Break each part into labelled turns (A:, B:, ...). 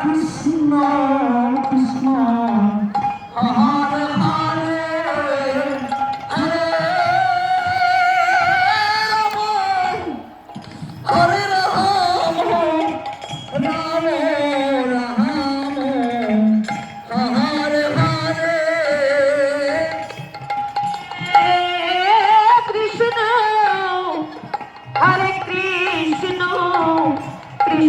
A: Krishna Krishna Hare Rama, Rama Rama.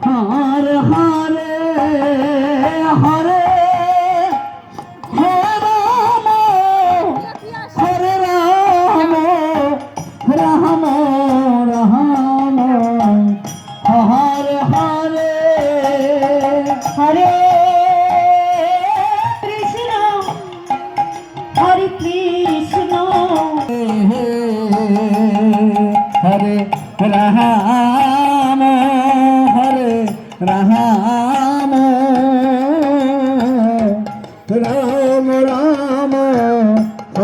B: Hare Hare Hare Krishna Krishna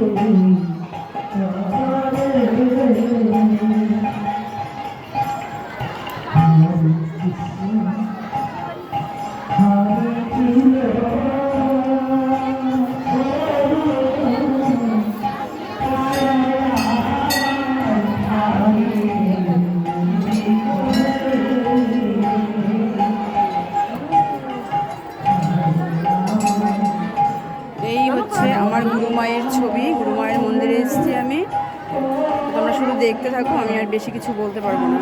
B: হরে
C: এই হচ্ছে আমার গুরু মায়ের ছবি, গুরুমায়ের মন্দিরে এসেছি আমি। তোমরা শুধু দেখতে থাকো, আমি আর বেশি কিছু বলতে পারব না।